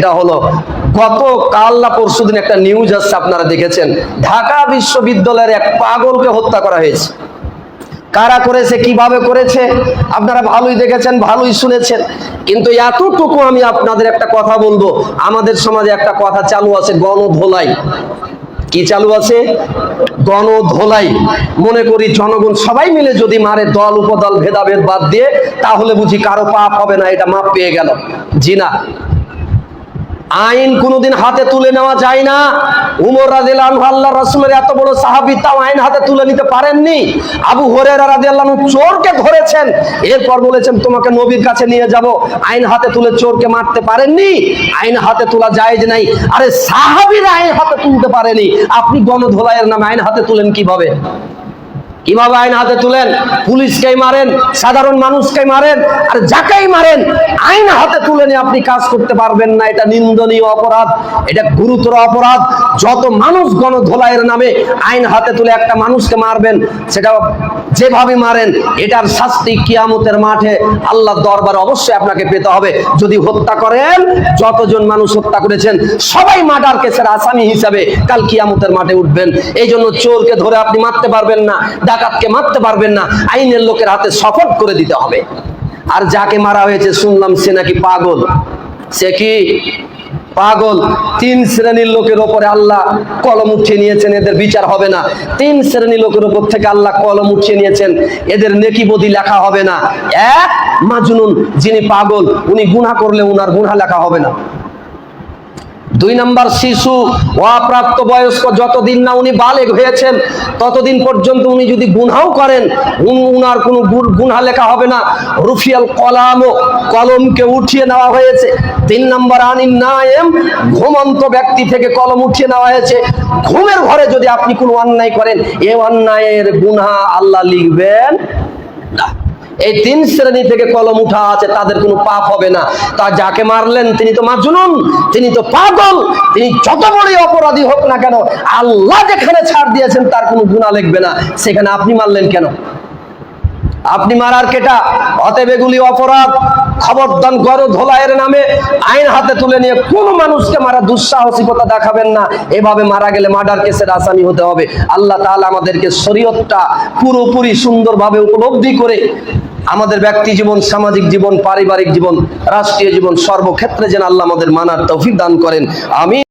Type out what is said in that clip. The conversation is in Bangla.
এটা হলো গত কাল না পরশুদিন একটা নিউজ আসছে, আপনারা দেখেছেন। ঢাকা বিশ্ববিদ্যালয়ের এক পাগলকে হত্যা করা হয়েছে। কারা করেছে, কীভাবে করেছে, আপনারা ভালোই দেখেছেন, ভালোই শুনেছেন। কিন্তু এতটুকু আমি আপনাদের একটা কথা বলব, আমাদের সমাজে একটা কথা চালু আছে, গণধোলাই। কি চালু আছে? গণধোলাই। মনে করি জনগণ সবাই মিলে যদি মারে, দল, উপদল, ভেদাভেদ বাদ দিয়ে, তাহলে বুঝি কারও পাপ হবে না, এটা মাপ পেয়ে গেল। জি না। আইন কোনোদিন হাতে তুলে নেওয়া যায় না। উমর আনহু আল্লাহ রাসূলের এত বড় সাহাবী, তাও আইন হাতে তুলে নিতে পারেননি। আবু হুরায়রা রাদিয়াল্লাহু আনহু চোরকে ধরেছেন। এরপর বলেছেন, তোমাকে নবীর কাছে নিয়ে যাব। আইন হাতে তুলে চোরকে মারতে পারেননি। আইন হাতে তোলা জায়েজ নাই। আরে সাহাবীরা আইন হাতে তুলতে পারেনি। আপনি গণধোলাইয়ের নামে আইন হাতে তুলেন কীভাবে? কীভাবে আইন হাতে তুলেন? পুলিশকেই মারেন, সাধারণ মানুষকে মারেন, আর যাকেই মারেন, আইন হাতে তুলে আপনি কাজ করতে পারবেন না, এটা নিন্দনীয় অপরাধ, এটা গুরুতর অপরাধ। যত মানুষ গণধোলাইয়ের নামে আইন হাতে তুলে একটা মানুষকে মারবেন, সেটা যেভাবে মারেন, এটার শাস্তি কিয়ামতের মাঠে আল্লাহ দরবার অবশ্যই আপনাকে পেতে হবে। যদি হত্যা করেন, যতজন মানুষ হত্যা করেছেন, সবাই মার্ডার কেসের আসামি হিসাবে কাল কিয়ামতের মাঠে উঠবেন। এই জন্য চোরকে ধরে আপনি মারতে পারবেন না, ডাকাতকে মারতে পারবেন না, আইনের লোকের হাতে শপথ করে দিতে হবে। আর যাকে মারা হয়েছে শুনলাম সে নাকি পাগল। সে কি? পাগল। তিন শ্রেণির লোকের ওপরে আল্লাহ কলম উঠিয়ে নিয়েছেন, এদের বিচার হবে না। তিন শ্রেণির লোকের ওপর থেকে আল্লাহ কলম উঠিয়ে নিয়েছেন, এদের নেকি বদি লেখা হবে না। এক মাজনুন, যিনি পাগল, উনি গুনা করলে উনার গুনা লেখা হবে না। দুই নাম্বার শিশু, অপ্রাপ্ত বয়স্ক, যতদিন না উনি বালেগ হয়েছেন, ততদিন পর্যন্ত উনি যদি গুনহাও করেন, উন- উনার কোনো গুনহা লেখা হবে না। রুফিয়াল কলাম কলমকে উঠিয়ে নেওয়া হয়েছে। তিন নাম্বার, আনিন নায়েম, ঘুমন্ত ব্যক্তি থেকে কলম উঠিয়ে নেওয়া হয়েছে। ঘুমের ঘরে যদি আপনি কোনো অন্যায় করেন, এ অন্যায়ের গুনহা আল্লাহ লিখবেন না। এই তিন শ্রেণি থেকে কলম উঠা আছে, তাদের কোনো পাপ হবে না। তা যাকে মারলেন, তিনি তো মাজনুন, তিনি তো পাগল, তিনি যত বড়ই অপরাধী হোক না কেন, আল্লাহ যেখানে ছাড় দিয়েছেন, তার কোনো গুণা লিখবে না। সেখানে আপনি মারলেন কেন? আপনি মারার কেটা? অতএব এগুলি অপরাধ। খবরদান করো ধোলাইয়ের নামে আইন হাতে তুলে নিয়ে কোন মানুষকে মারা দুঃসাহসিকতা দেখাবেন না। এভাবে মারা গেলে মার্ডার কেসের আসামি হতে হবে। আল্লাহ তাহলে আমাদেরকে শরীয়তটা পুরোপুরি সুন্দরভাবে উপলব্ধি করে আমাদের ব্যক্তি জীবন, সামাজিক জীবন, পারিবারিক জীবন, রাষ্ট্রীয় জীবন সর্বক্ষেত্রে যেন আল্লাহ আমাদের মানার তৌফিক দান করেন। আমি